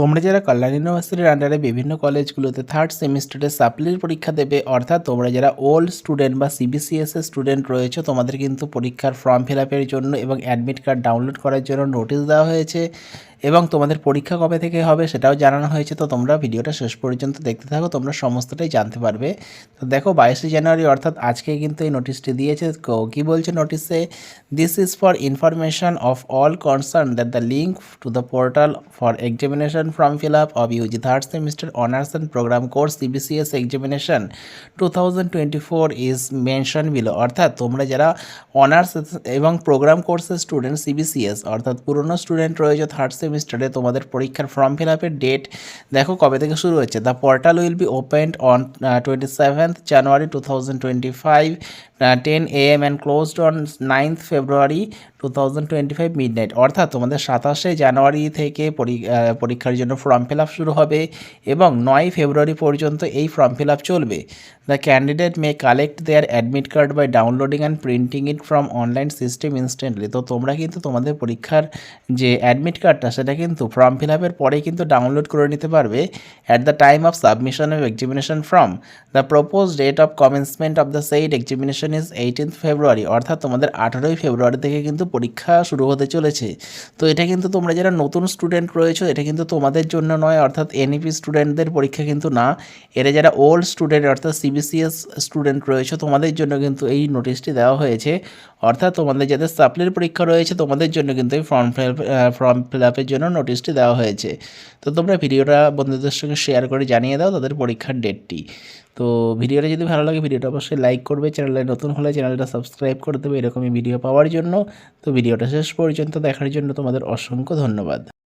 তোমরা যারা কল্যাণ ইউনিভার্সিটির আন্ডারে বিভিন্ন কলেজগুলোতে থার্ড সেমিস্টারে সাপ্লির পরীক্ষা দেবে, অর্থাৎ তোমরা যারা ওল্ড স্টুডেন্ট বা সিবিসিএস এর স্টুডেন্ট রয়েছে, তোমাদের কিন্তু পরীক্ষার ফর্ম ফিল জন্য এবং অ্যাডমিট কার্ড ডাউনলোড করার জন্য নোটিশ দেওয়া হয়েছে। এবং তোমাদের পরীক্ষা কবে থেকে হবে সেটাও জানানো হয়েছে, তো তোমরা ভিডিওটা শেষ পর্যন্ত দেখতে থাকো, তোমরা সমস্তটাই জানতে পারবে। তো দেখো, বাইশে জানুয়ারি অর্থাৎ আজকে কিন্তু এই নোটিশটি দিয়েছে কো- বলছে নোটিশে? This is for information of all concern that the link to the portal for examination form fill up of UG third semester honours and programme course CBCS examination two twenty four is mention below অর্থাৎ তোমরা যারা honours এবং programme কোর্সের student CBCS অর্থাৎ পুরনো student রয়েছে third তোমাদের পরীক্ষার ফর্ম ফিল আপের ডেট দেখো কবে থেকে শুরু হচ্ছে the portal will be opened on twenty seventh January two thousand twenty five ten A M and closed on ninth February two thousand twenty five midnight অর্থাৎ তোমাদের সাতাশে জানুয়ারি থেকে পরি- পরীক্ষার জন্য ফর্ম ফিল আপ শুরু হবে এবং নয় ফেব্রুয়ারি পর্যন্ত এই ফর্ম ফিল আপ চলবে। The candidate may collect their admit card by downloading and printing it from online system instantly তো তোমরা কিন্তু তোমাদের পরীক্ষার যে অ্যাডমিট কার্ডটা সেটা কিন্তু ফর্ম ফিল আপের পরেই কিন্তু ডাউনলোড করে নিতে পারবে at the time of submission of examination from the propose date of commencement of the said examination is eighteenth February অর্থাৎ তোমাদের আঠারোই ফেব্রুয়ারি থেকে কিন্তু পরীক্ষা শুরু হতে চলেছে। তো এটা কিন্তু তোমরা যারা নতুন স্টুডেন্ট রয়েছো, এটা কিন্তু তোমাদের জন্য নয়, অর্থাৎ এনইপি স্টুডেন্টদের পরীক্ষা কিন্তু না। এরা যারা ওল্ড স্টুডেন্ট অর্থাৎ সিবিসিএস স্টুডেন্ট রয়েছে, তোমাদের জন্য কিন্তু এই নোটিশটি দেওয়া হয়েছে। অর্থাৎ তোমাদের যাদের সাপ্লির পরীক্ষা রয়েছে, তোমাদের জন্য কিন্তু এই ফর্ম ফিল ফর্ম ফিল আপের জন্য নোটিশটি দেওয়া হয়েছে। তো তোমরা ভিডিওটা বন্ধুদের সঙ্গে শেয়ার করে জানিয়ে দাও তাদের পরীক্ষার ডেটটি তো ভিডিওটা যদি ভালো লাগে, ভিডিওটা অবশ্যই লাইক করবে। চ্যানেলে নতুন হলে চ্যানেলটা সাবস্ক্রাইব করে দেবে। এরকমই ভিডিও পাওয়ার জন্য। তো ভিডিওটা শেষ পর্যন্ত দেখার জন্য তোমাদের অসংখ্য ধন্যবাদ।